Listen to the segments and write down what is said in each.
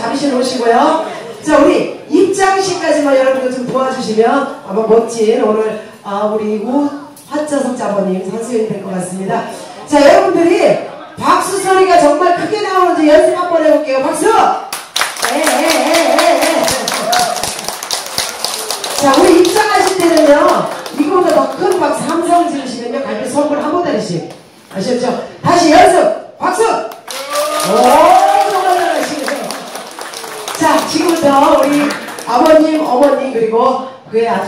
잠시 놓으시고요. 자, 우리 입장식까지만 여러분들 좀 도와주시면 아마 멋진 오늘 아, 우리 우 화자석 자버님 선수연이 될 것 같습니다. 자, 여러분들이 박수 소리가 정말 크게 나오는지 연습 한번 해볼게요. 박수! 예, 예, 예. 자, 우리 입장하실 때는요, 이거보다 더 큰 박수 함성 지르시면요, 갈비 선물 한 보따리씩. 아셨죠? 다시 연습! 박수! 오, 정말 잘하시네요. 자, 지금부터 우리 아버님, 어머님, 그리고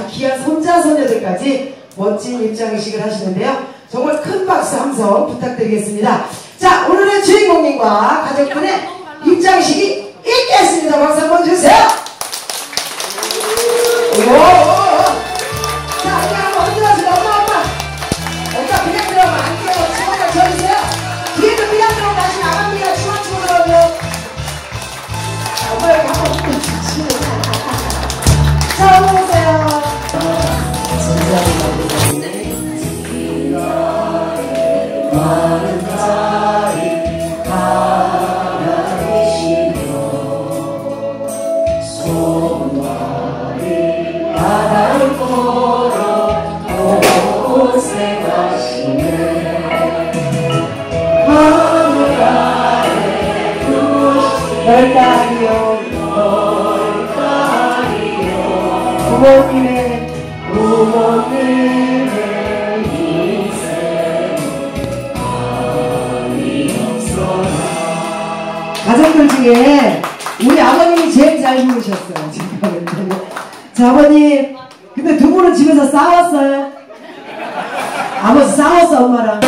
귀한 손자, 손녀들까지 멋진 입장의식을 하시는데요. 정말 큰 박수 함성 부탁드리겠습니다. 자, 오늘의 주인공님과 가족분의 입장식이 있겠습니다. 박수 한번 주세요. 별따리요 부모님의 부모님의 가족들 중에 우리 아버님이 제일 잘 부르셨어요 제가. 자 아버님 근데 두 분은 집에서 싸웠어요? 아버지 싸웠어 엄마랑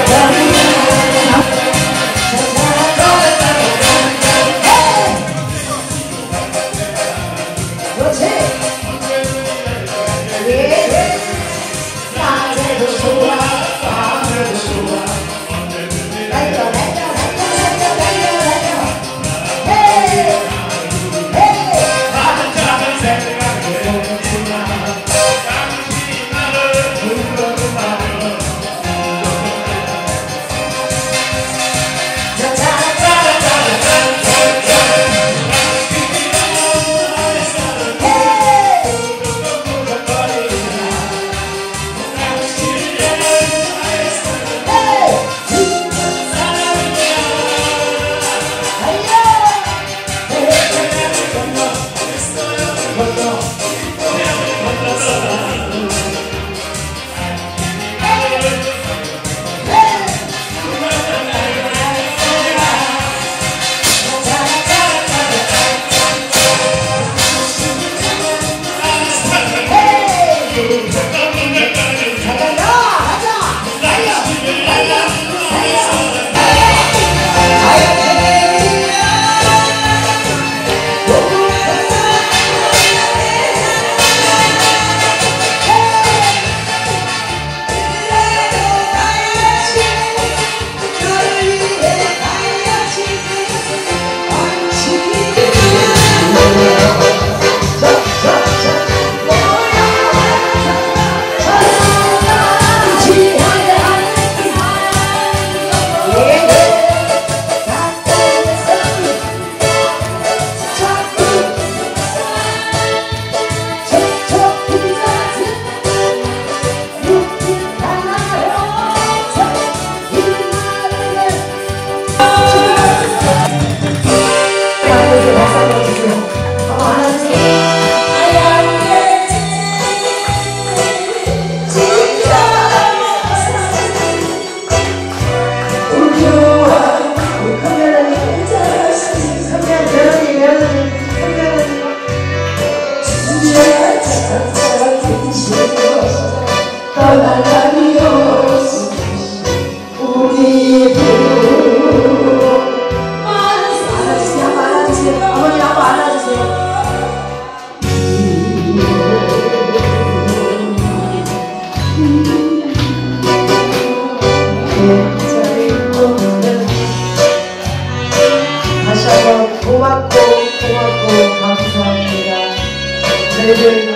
예배를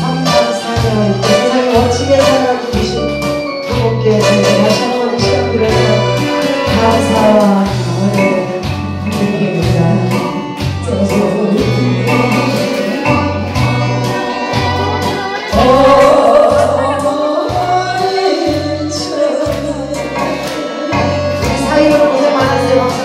삼가 사랑할 때 세상에 멋지게 살아가고 계신 부모께 제가 다시 한 번 시간 드려서 감사와 감사를 드리겠습니다. 사이로 고생 많으세요.